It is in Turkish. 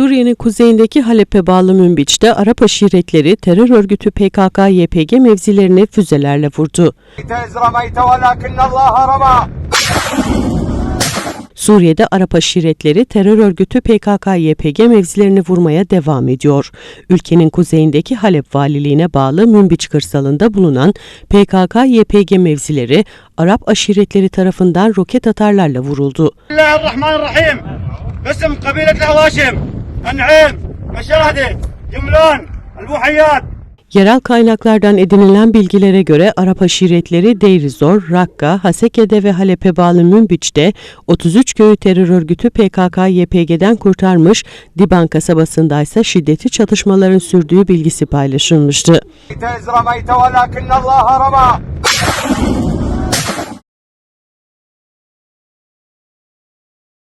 Suriye'nin kuzeyindeki Halep'e bağlı Münbiç'te Arap aşiretleri terör örgütü PKK-YPG mevzilerini füzelerle vurdu. Suriye'de Arap aşiretleri terör örgütü PKK-YPG mevzilerini vurmaya devam ediyor. Ülkenin kuzeyindeki Halep valiliğine bağlı Münbiç kırsalında bulunan PKK-YPG mevzileri Arap aşiretleri tarafından roket atarlarla vuruldu. Bismillahirrahmanirrahim. Bism. En'im, Meşahdi, Cümlan, Elbuhayyat, Yerel kaynaklardan edinilen bilgilere göre Arap aşiretleri Deirizor, Rakka, Haseke'de ve Halep'e bağlı Münbiç'te 33 köyü terör örgütü PKK-YPG'den kurtarmış, Diban kasabasında ise şiddetli çatışmaların sürdüğü bilgisi paylaşılmıştı.